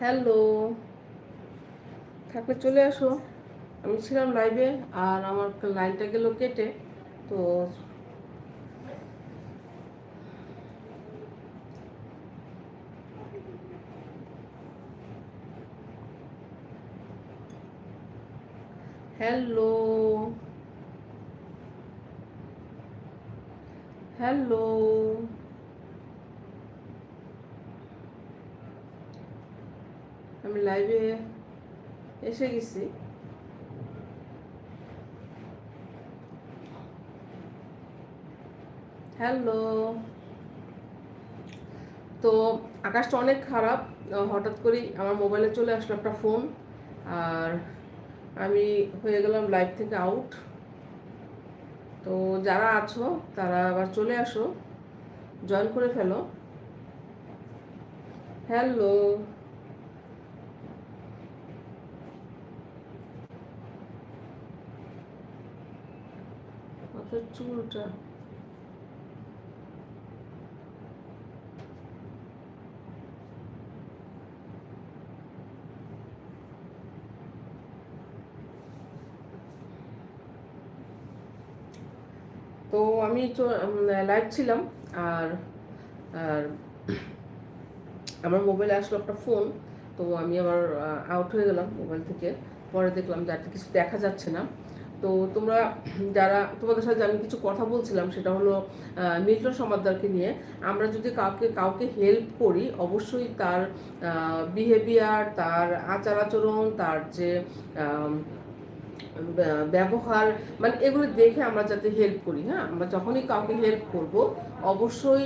Hello. থাকলে চলে আসো। আমি ছিলাম লাইভে আর আমার লাইনটা গেল কেটে, তো হ্যালো। হ্যালো। আমি লাইভে এসে গেছি। হ্যালো তো আকাশটা অনেক খারাপ। হঠাৎ করেই আমার মোবাইলে চলে আসলো একটা ফোন আর আমি হয়ে গেলাম লাইভ থেকে আউট তো যারা আছো, তারা আবার চলে আসো। জয়েন করে ফেলো। হ্যালো মাথার চুলটা। তো আমি লাইভ ছিলাম, আর আর আমার মোবাইলে আসলো একটা ফোন তো আমি আবার আউট হয়ে গেলাম মোবাইল থেকে। পরে দেখলাম যে কিছু দেখা যাচ্ছে না। তো তোমরা যারা তোমাদের সাথে আমি কিছু কথা বলছিলাম, সেটা হলো মিল্টন সমাদ্দারকে নিয়ে, আমরা যদি কাউকে কাউকে হেল্প করি, অবশ্যই তার বিহেভিয়ার তার আচার আচরণ, তার যে ব্যবহার মানে এগুলো দেখে আমরা যাতে হেল্প করি হ্যাঁ? আমরা যখনই কাউকে হেল্প করব, অবশ্যই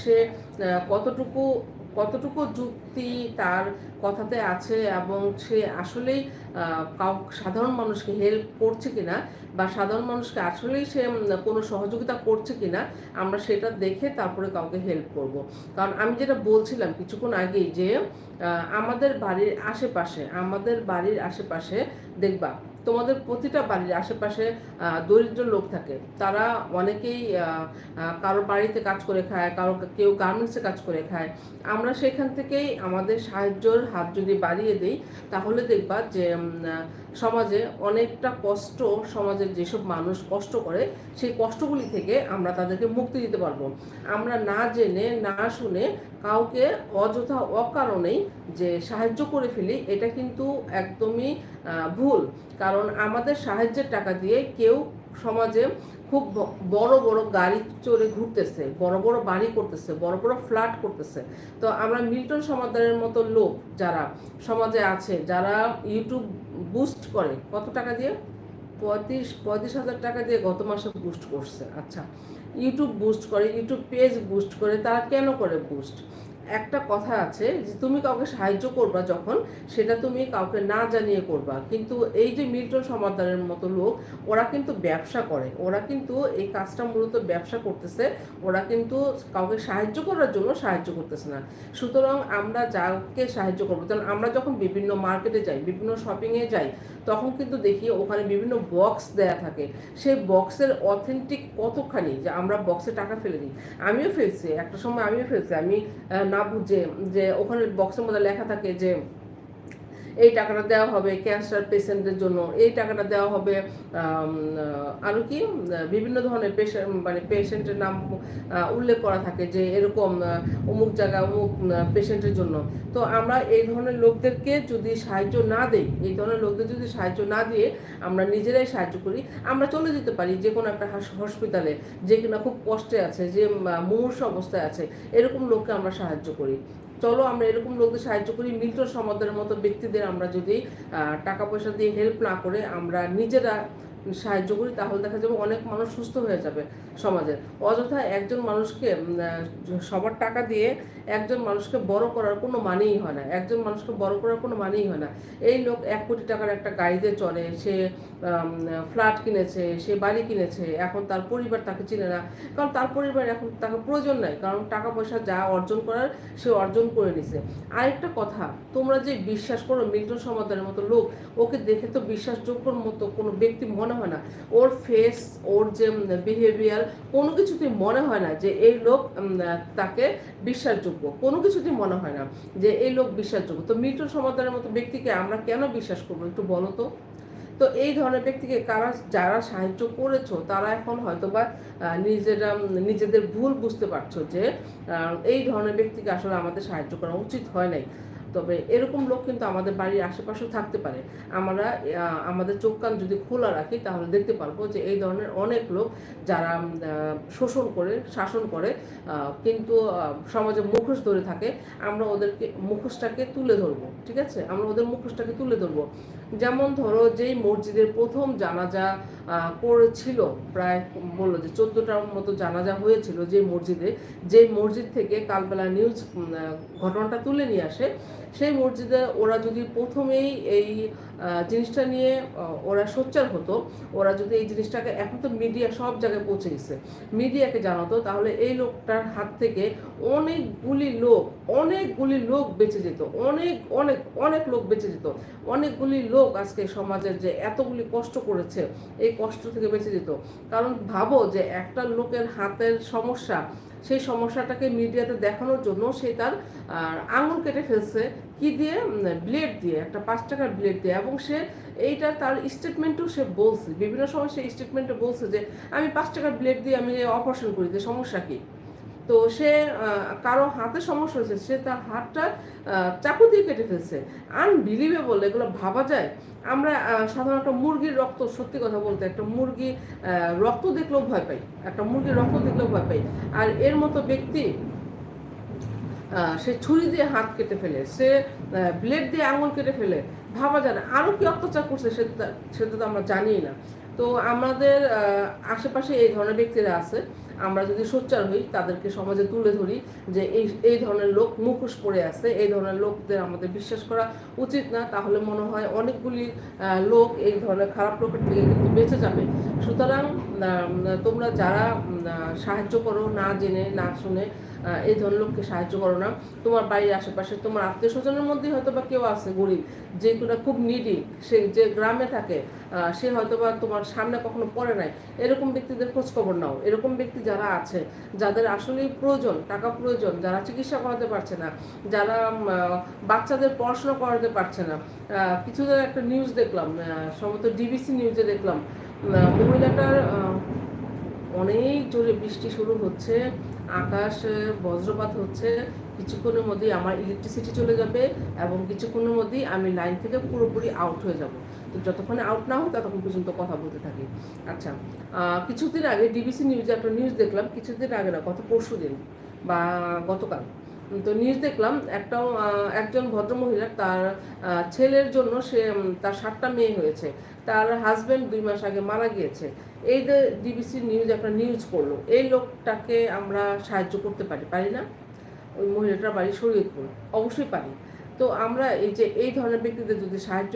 সে কতটুকু কতটুকু যুক্তি তার কথাতে আছে এবং সে আসলেই সাধারণ মানুষকে হেল্প করছে কিনা বা সাধারণ মানুষকে আসলেই সে কোনো সহযোগিতা করছে কিনা, আমরা সেটা দেখে তারপরে কাউকে হেল্প করব। কারণ আমি যেটা বলছিলাম কিছুক্ষণ আগেই যে আমাদের বাড়ির আশেপাশে, আমাদের বাড়ির আশেপাশে, দেখবা তোমাদের প্রতিটা বাড়ির আশেপাশে দরিদ্র লোক থাকে। তারা অনেকেই কারও বাড়িতে কাজ করে খায়, কারও কেউ গার্মেন্টসে কাজ করে খায়। আমরা সেখান থেকেই আমাদের সাহায্যর হাত যদি বাড়িয়ে দিই, তাহলে দেখবা যে সমাজে অনেকটা কষ্ট, সমাজের যেসব মানুষ কষ্ট করে, সেই কষ্টগুলি থেকে আমরা তাদেরকে মুক্তি দিতে পারব। আমরা না জেনে, না শুনে কাউকে অযথা অকারণেই যে সাহায্য করে ফেলি, এটা কিন্তু একদমই ভুল। কারণ আমাদের সাহায্যের টাকা দিয়ে কেউ সমাজে খুব বড় বড় গাড়ি চড়ে ঘুরতেছে, বড় বড় বাড়ি করতেছে, বড় বড় ফ্ল্যাট করতেছে। তো আমরা মিল্টন সমাদারের মতো লোক যারা সমাজে আছে, যারা ইউটিউব বুস্ট করে, কত টাকা দিয়ে? পঁয়ত্রিশ পঁয়ত্রিশ হাজার টাকা দিয়ে গত মাসে বুস্ট করছে। আচ্ছা ইউটিউব বুস্ট করে ইউটিউব পেজ বুস্ট করে, তারা কেন করে বুস্ট একটা কথা আছে যে তুমি কাউকে সাহায্য করবা যখন, সেটা তুমি কাউকে না জানিয়ে করবা। কিন্তু এই যে মিল্টন সমাদারের মতো লোক, ওরা কিন্তু ব্যবসা করে। ওরা কিন্তু এই কাজটা মূলত ব্যবসা করতেছে, ওরা কিন্তু কাউকে সাহায্য করার জন্য সাহায্য করতেছে না। সুতরাং আমরা যাকে সাহায্য করব কারণ আমরা যখন বিভিন্ন মার্কেটে যাই, বিভিন্ন শপিংয়ে যাই তখন কিন্তু দেখি ওখানে বিভিন্ন বক্স দেয়া থাকে। সেই বক্সের অথেন্টিক কতখানি? যে আমরা বক্সে টাকা ফেলে দিই। আমিও ফেলছি, একটা সময় আমিও ফেলছি। আমি না বুঝে যে ওখানে বক্সের মধ্যে লেখা থাকে যে এই টাকাটা দেওয়া হবে ক্যান্সার পেশেন্টের জন্য। এই টাকাটা দেওয়া হবে আরও কি? বিভিন্ন ধরনের পেশেন্ট মানে পেশেন্টের নাম উল্লেখ করা থাকে যে এরকম অমুক জায়গা অমুক পেশেন্টের জন্য। তো আমরা এই ধরনের লোকদেরকে যদি সাহায্য না দেই, এই ধরনের লোকদের যদি সাহায্য না দিয়ে আমরা নিজেরাই সাহায্য করি, আমরা চলে যেতে পারি যে কোনো একটা হসপিটালে যে কিনা খুব কষ্টে আছে, যে মুমূর্ষ অবস্থায় আছে, এরকম লোককে আমরা সাহায্য করি। চলো আমরা এরকম লোকদের সাহায্য করি, মিল্টন সমাদের মতো ব্যক্তিদের আমরা যদি টাকা পয়সা দিয়ে হেল্প না করে আমরা নিজেরা সাহায্য করি, তাহলে দেখা যাবে অনেক মানুষ সুস্থ হয়ে যাবে সমাজের অযথা একজন মানুষকে সবার টাকা দিয়ে একজন মানুষকে বড় করার কোনো মানেই হয় না। একজন মানুষকে বড় করার কোনো মানেই হয় না। এই লোক এক কোটি টাকার একটা গাড়িতে চলে সে ফ্ল্যাট কিনেছে, সে বাড়ি কিনেছে, এখন তার পরিবার তাকে চিনে না। কারণ তার পরিবার এখন তাকে প্রয়োজন নাই, কারণ টাকা পয়সা যা অর্জন করার সে অর্জন করে নিছে। আরেকটা কথা, তোমরা যে বিশ্বাস করো মিল্টন সমাদারের মতো লোক, ওকে দেখে তো বিশ্বাসযোগ্যর মতো কোনো ব্যক্তি মনে মনে হয় না। ওর ফেস ওর যে বিহেভিয়ার কোনো কিছুতেই মনে হয় না যে এই লোক তাকে বিশ্বাসযোগ্য। কোনো কিছুতেই মনে হয় না যে এই লোক বিশ্বাসযোগ্য। তো মৃত্যু সমাধানের মতো ব্যক্তিকে আমরা কেন বিশ্বাস করব একটু বলো তো? তো এই ধরনের ব্যক্তিকে কারা, যারা সাহায্য করেছ, তারা এখন হয়তো বা নিজেরা নিজেদের ভুল বুঝতে পারছ যে এই ধরনের ব্যক্তিকে আসলে আমাদের সাহায্য করা উচিত হয় নাই। তবে এরকম লোক কিন্তু আমাদের বাড়ির আশেপাশেও থাকতে পারে। আমরা আমাদের চোখ কান যদি খোলা রাখি, তাহলে দেখতে পারব যে এই ধরনের অনেক লোক যারা শোষণ করে, শাসন করে কিন্তু সমাজে মুখোশ ধরে থাকে, আমরা ওদেরকে, মুখোশটাকে তুলে ধরবো, ঠিক আছে? আমরা ওদের মুখোশটাকে তুলে ধরবো। যেমন ধরো যেই মসজিদের প্রথম জানাজা করেছিল, প্রায় বলল যে চোদ্দোটার মতো জানাজা হয়েছিল যে মসজিদে যে মসজিদ থেকে কালবেলা নিউজ ঘটনাটা তুলে নিয়ে আসে সেই মসজিদে ওরা যদি প্রথমেই এই জিনিসটা নিয়ে ওরা সোচ্চার হতো, ওরা যদি এই জিনিসটাকে এখন তো মিডিয়া সব জায়গায় পৌঁছে গেছে। মিডিয়াকে জানাতো, তাহলে এই লোকটার হাত থেকে অনেকগুলি লোক অনেকগুলি লোক বেঁচে যেত, অনেক অনেক অনেক লোক বেঁচে যেত। অনেকগুলি লোক আজকে সমাজের যে এতগুলি কষ্ট করেছে, এই কষ্ট থেকে বেঁচে যেত। কারণ ভাবো যে একটা লোকের হাতের সমস্যা সেই সমস্যাটাকে মিডিয়াতে দেখানোর জন্য সে তার আঙুল কেটে ফেলছে। কি দিয়ে? ব্লেড দিয়ে, একটা পাঁচ টাকার ব্লেড দিয়ে। এবং সে এইটা তার স্টেটমেন্টও সে বলছে। বিভিন্ন সময় সে স্টেটমেন্টে বলছে যে, আমি পাঁচ টাকার ব্লেড দিয়ে আমি অপারেশন করি, যে সমস্যা কি? তো সে কারও হাতে সমস্যা হয়েছে, সে তার হাতটা চাকু দিয়ে কেটে ফেলছে। আনবিলিভেবল এগুলো ভাবা যায়। আমরা সাধারণত মুরগির রক্ত, সত্যি কথা বলতে, একটা মুরগি রক্ত দেখলেও ভয় পাই। একটা মুরগির রক্ত দেখলেও ভয় পাই। আর এর মতো ব্যক্তি সে ছুরি দিয়ে হাত কেটে ফেলে, সে ব্লেড দিয়ে আঙুল কেটে ফেলে, ভাবা যায় না। আরও কি অত্যাচার করছে সেটা সেটা তো আমরা জানি না। তো আমাদের আশেপাশে এই ধরনের ব্যক্তিরা আছে। আমরা যদি সোচ্চার হই, তাদেরকে সমাজে তুলে ধরি যে এই এই ধরনের লোক মুখোশ পড়ে আছে, এই ধরনের লোকদের আমাদের বিশ্বাস করা উচিত না, তাহলে মনে হয় অনেকগুলি লোক এই ধরনের খারাপ লোকের থেকে কিন্তু বেঁচে যাবে। সুতরাং তোমরা যারা সাহায্য করো না জেনে, না শুনে এই ধরনের লোককে সাহায্য করো না। তোমার বাড়ির আশেপাশে, তোমার আত্মীয় স্বজনের মধ্যে হয়তো বা কেউ আছে গরিব, যে খুব নিডি সে যে গ্রামে থাকে সে হয়তো বা তোমার সামনে কখনো পড়ে নাই। এরকম ব্যক্তিদের খোঁজখবর নাও। এরকম ব্যক্তি যারা আছে, যাদের আসলেই প্রয়োজন, টাকা প্রয়োজন, যারা চিকিৎসা করাতে পারছে না, যারা বাচ্চাদের পড়াশোনা করাতে পারছে না কিছুদিন একটা নিউজ দেখলাম সম্ভবত ডিবিসি নিউজে দেখলাম মহিলাটার অনেক জোরে বৃষ্টি শুরু হচ্ছে। আকাশে বজ্রপাত হচ্ছে, কিছুক্ষণের মধ্যেই আমার ইলেকট্রিসিটি চলে যাবে এবং কিছুক্ষণের মধ্যেই আমি লাইন থেকে পুরোপুরি আউট হয়ে যাব। তো যতক্ষণে আউট না হয় ততক্ষণ পর্যন্ত কথা বলতে থাকি। আচ্ছা কিছুদিন আগে ডিবিসি নিউজে একটা নিউজ দেখলাম, কিছুদিন আগে না, গত পরশু দিন বা গতকাল। তো নিউজ দেখলাম একটা একজন ভদ্রমহিলা তার ছেলের জন্য সে তার সাতটা মেয়ে হয়েছে। তার হাজব্যান্ড দুই মাস আগে মারা গিয়েছে। এই যে ডিবিসি নিউজ একটা নিউজ করল, এই লোকটাকে আমরা সাহায্য করতে পারি পারি না? ওই মহিলাটার বাড়ি শরীয়তপুর, অবশ্যই পারি। তো আমরা এই যে এই ধরনের ব্যক্তিদের যদি সাহায্য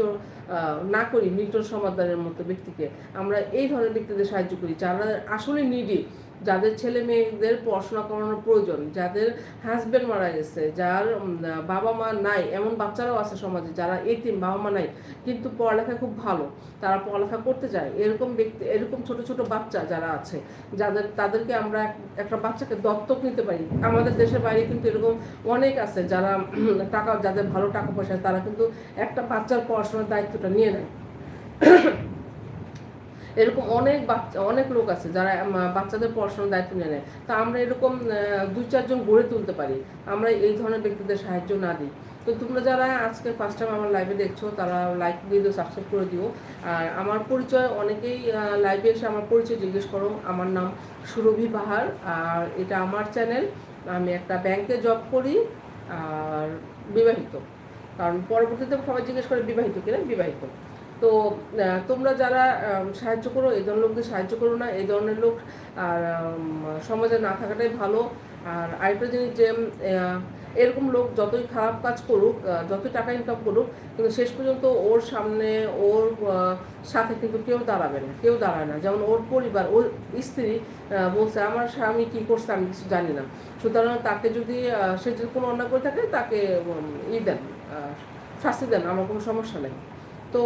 না করি মিল্টন সমাদানের মতো ব্যক্তিকে, আমরা এই ধরনের ব্যক্তিদের সাহায্য করি যারা আসলে নিডি যাদের ছেলে মেয়েদের পড়াশোনা করানোর প্রয়োজন, যাদের হাজব্যান্ড মারা গেছে, যার বাবা মা নাই, এমন বাচ্চারাও আছে সমাজে যারা এতিম, বাবা মা নাই, কিন্তু পড়ালেখা খুব ভালো, তারা পড়ালেখা করতে চায় এরকম ব্যক্তি, এরকম ছোট ছোট বাচ্চা যারা আছে, যাদের, তাদেরকে আমরা এক- একটা বাচ্চাকে দত্তক নিতে পারি। আমাদের দেশের বাইরে কিন্তু এরকম অনেক আছে যারা টাকা, যাদের ভালো টাকা পয়সা, তারা কিন্তু একটা বাচ্চার পড়াশোনার দায়িত্বটা নিয়ে নেয়। এরকম অনেক বাচ্চা, অনেক লোক আছে যারা বাচ্চাদের পড়াশোনার দায়িত্ব নিয়ে নেয়। তা আমরা এরকম দুই চারজন গড়ে তুলতে পারি। আমরা এই ধরনের ব্যক্তিদের সাহায্য না দিই। তো তোমরা যারা আজকে ফার্স্ট টাইম আমার লাইভে দেখছ, তারা লাইক দিয়ে দিও সাবস্ক্রাইব করে দিও। আর আমার পরিচয় অনেকেই লাইভে এসে আমার পরিচয় জিজ্ঞেস করো। আমার নাম সুরভি বাহার আর এটা আমার চ্যানেল আমি একটা ব্যাংকে জব করি, আর বিবাহিত। কারণ পরবর্তীতে সবাই জিজ্ঞেস করে বিবাহিত কিনা? বিবাহিত। তো তোমরা যারা সাহায্য করো, এই ধরনের লোকদের সাহায্য করো না, এই ধরনের লোক, আর সমাজে না থাকাটাই ভালো। আর আরেকটা জিনিস যে এরকম লোক যতই খারাপ কাজ করুক যতই টাকা ইনকাম করুক, কিন্তু শেষ পর্যন্ত ওর সামনে, ওর সাথে কিন্তু কেউ দাঁড়াবে না, কেউ দাঁড়ায় না। যেমন ওর পরিবার, ওর স্ত্রী বলছে, আমার স্বামী কী করছে আমি কিছু জানি না। সুতরাং তাকে যদি সে যদি কোনো অন্যায় করে থাকে, তাকে ই দেন শাস্তি দেন, আমার কোনো সমস্যা নেই। তো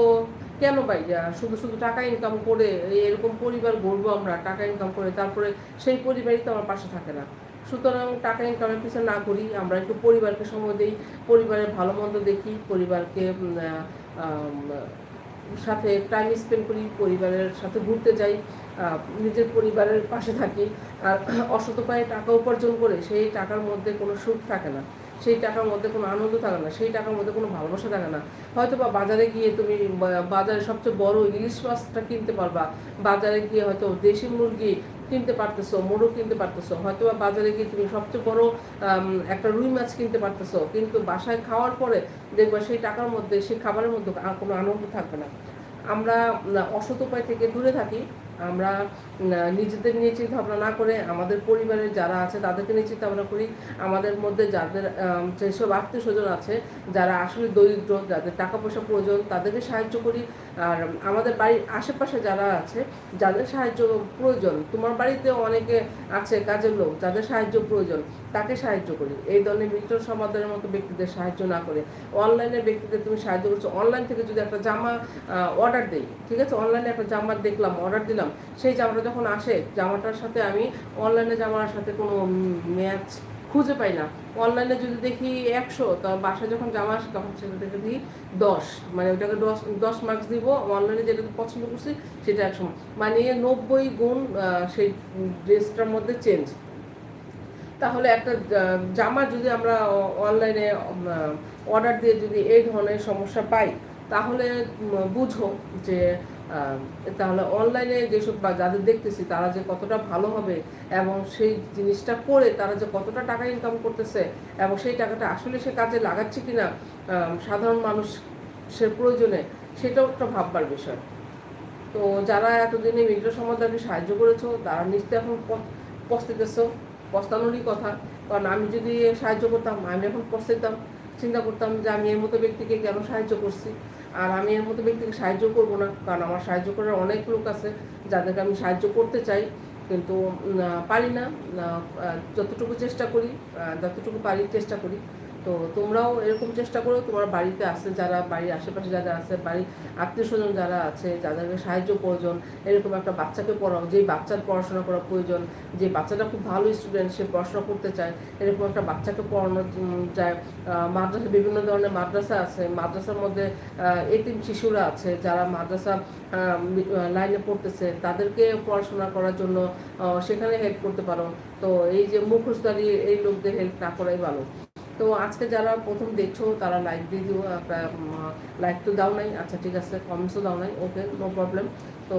কেন ভাই আহ, শুধু শুধু টাকা ইনকাম করে এরকম পরিবার গড়বো আমরা টাকা ইনকাম করে তারপরে সেই পরিবারই তো আমার পাশে থাকে না। সুতরাং টাকা ইনকামের পিছনে না করি আমরা একটু পরিবারকে সময় দিই পরিবারের ভালো মন্দ দেখি পরিবারকে সাথে টাইম স্পেন্ড করি পরিবারের সাথে ঘুরতে যাই নিজের পরিবারের পাশে থাকি। আর অসৎ উপায়ে টাকা উপার্জন করে সেই টাকার মধ্যে কোনো সুখ থাকে না। সেই টাকার মধ্যে কোনো আনন্দ থাকে না, সেই টাকার মধ্যে কোনো ভালোবাসা থাকে না। হয়তো বা বাজারে গিয়ে তুমি বাজারে সবচেয়ে বড় ইলিশ মাছটা কিনতে পারবা, বাজারে গিয়ে হয়তো দেশি মুরগি কিনতে পারতেছো, মোরগ কিনতে পারতেছো হয়তো বা বাজারে গিয়ে তুমি সবচেয়ে বড় একটা রুই মাছ কিনতে পারতেছো, কিন্তু বাসায় খাওয়ার পরে দেখবা সেই টাকার মধ্যে, সেই খাবারের মধ্যে আর কোনো আনন্দ থাকবে না। আমরা অসৎ উপায় থেকে দূরে থাকি। আমরা নিজেদের নিয়ে চিন্তা ভাবনা না করে আমাদের পরিবারের যারা আছে তাদেরকে নিয়ে চিন্তা ভাবনা করি। আমাদের মধ্যে যাদের যেসব আত্মীয় স্বজন আছে, যারা আসলে দরিদ্র, যাদের টাকা পয়সা প্রয়োজন, তাদেরকে সাহায্য করি। আর আমাদের বাড়ির আশেপাশে যারা আছে, যাদের সাহায্য প্রয়োজন, তোমার বাড়িতে অনেকে আছে, কাজের লোক, যাদের সাহায্য প্রয়োজন, তাকে সাহায্য করি। এই ধরনের মিত্র সমাধানের মতো ব্যক্তিদের সাহায্য না করে। অনলাইনের ব্যক্তিদের তুমি সাহায্য করছ। অনলাইন থেকে যদি একটা জামা অর্ডার দিই, ঠিক আছে? অনলাইনে একটা জামা দেখলাম অর্ডার দিলাম সেই জামাটা যখন আসে, জামাটার সাথে আমি অনলাইনে জামার সাথে কোনো ম্যাচ খুঁজে পাই না। অনলাইনে যদি দেখি একশো, তো বাসায় যখন জামা আসে, তখন সেটা দেখে দিই দশ মানে ওটাকে দশ দশ মার্কস দিব অনলাইনে যেটা পছন্দ করছি, সেটা একশো মানে নব্বই গুণ সেই ড্রেসটার মধ্যে চেঞ্জ তাহলে একটা জামা যদি আমরা অনলাইনে অর্ডার দিয়ে যদি এই ধরনের সমস্যা পাই, তাহলে বুঝো যে তাহলে অনলাইনে যেসব বা যাদের দেখতেছি, তারা যে কতটা ভালো হবে এবং সেই জিনিসটা করে তারা যে কতটা টাকা ইনকাম করতেছে এবং সেই টাকাটা আসলে সে কাজে লাগাচ্ছে কি না সাধারণ মানুষের প্রয়োজনে সেটাও একটা ভাববার বিষয়। তো যারা এতদিনে মিত্র সমাধানকে সাহায্য করেছ, তারা নিশ্চয়ই এখন পস্তিতেছো পস্তানোরই কথা। কারণ আমি যদি সাহায্য করতাম, আমি এখন পস্তাইতাম, চিন্তা করতাম যে আমি এর মতো ব্যক্তিকে কেন সাহায্য করছি। আর আমি এর মতো ব্যক্তিকে সাহায্য করব না, কারণ আমার সাহায্য করার অনেক লোক আছে যাদেরকে আমি সাহায্য করতে চাই, কিন্তু পারি না যতটুকু চেষ্টা করি যতটুকু পারি চেষ্টা করি। তো তোমরাও এরকম চেষ্টা করো, তোমার বাড়িতে আছে যারা, বাড়ির আশেপাশে যারা আছে, বাড়ির আত্মীয় স্বজন যারা আছে, যাদেরকে সাহায্য প্রয়োজন, এরকম একটা বাচ্চাকে পড়াও, যেই বাচ্চার পড়াশোনা করা প্রয়োজন, যে বাচ্চাটা খুব ভালো স্টুডেন্ট সে পড়াশোনা করতে চায়, এরকম একটা বাচ্চাকে পড়ানো যায় মাদ্রাসা, বিভিন্ন ধরনের মাদ্রাসা আছে, মাদ্রাসার মধ্যে এতিম শিশুরা আছে, যারা মাদ্রাসা লাইনে পড়তেছে, তাদেরকে পড়াশোনা করার জন্য সেখানে হেল্প করতে পারো। তো এই যে মুখোশদারি এই লোকদের হেল্প না করাই ভালো। তো আজকে যারা প্রথম দেখছ, তারা লাইক দিয়ে দিও লাইক তো দাও নাই। আচ্ছা ঠিক আছে কমেন্টসও দাও নাই। ওকে নো প্রবলেম তো,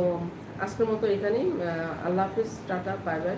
আজকের মতো এখানেই। আল্লাহ হাফিজ, টাটা বাই বাই